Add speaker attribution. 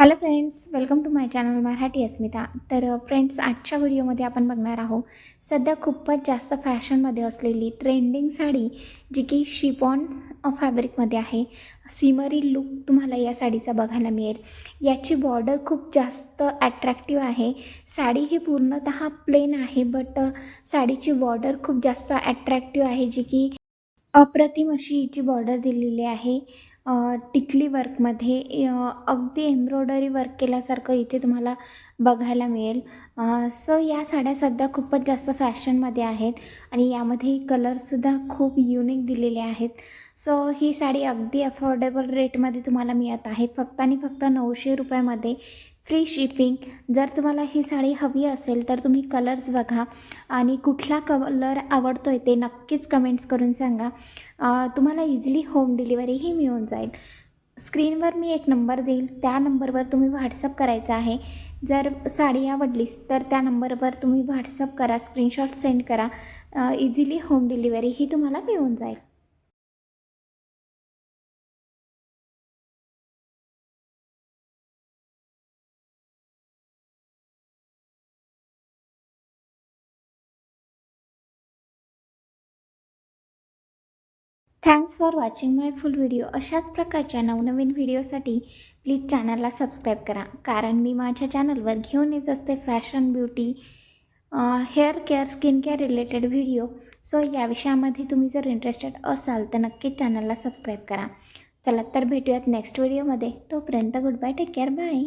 Speaker 1: Hello friends welcome to my channel Marathi Asmita तर uh, friends आजच्या व्हिडिओमध्ये आपण बघणार आहोत सध्या खूपच जास्त फॅशनमध्ये असलेली ट्रेंडिंग साडी जी की शिपॉन फॅब्रिकमध्ये आहे. सिमरी लुक तुम्हाला या साडीचा बघायला मिळेल. याची बॉर्डर खूप जास्त ॲट्रॅक्टिव्ह आहे. साडी ही पूर्णतः प्लेन आहे बट uh, साडीची बॉर्डर खूप जास्त ॲट्रॅक्टिव्ह आहे जी की अप्रतिम अशी हिची बॉर्डर दिलेली आहे. टिकली वर्कमध्ये अगदी एम्ब्रॉयडरी वर्क केल्यासारखं इथे तुम्हाला बघायला मिळेल. सो या साड्या सध्या खूपच जास्त फॅशनमध्ये आहेत आणि यामध्ये कलरसुद्धा खूप युनिक दिलेले आहेत. सो ही साडी अगदी अफोर्डेबल रेटमध्ये तुम्हाला मिळत आहे. फक्त आणि फक्त नऊशे रुपयामध्ये फ्री शिपिंग जर तुम्हाला ही साडी हवी असेल तर तुम्ही कलर्स बघा आणि कुठला कलर आवडतो आहे ते नक्कीच कमेंट्स करून सांगा. तुम्हाला इझिली होम डिलिव्हरीही मिळून जाईल. स्क्रीनवर मी एक नंबर देईल. त्या नंबरवर तुम्ही व्हॉट्सअप करायचा आहे. जर साडी आवडलीस तर त्या नंबरवर तुम्ही व्हॉट्सअप करा स्क्रीनशॉट सेंड करा. इझिली होम डिलिव्हरी ही तुम्हाला मिळून जाईल. Thanks for watching my full video अशाच प्रकारच्या नवनवीन व्हिडिओसाठी प्लीज चॅनलला सबस्क्राईब करा. कारण मी माझ्या चॅनलवर घेऊन येत असते fashion beauty hair care skin care related video so या विषयामध्ये तुम्ही जर इंटरेस्टेड असाल तर नक्कीच चॅनलला सबस्क्राईब करा. चला तर भेटूयात नेक्स्ट व्हिडिओमध्ये तोपर्यंत good bye take care bye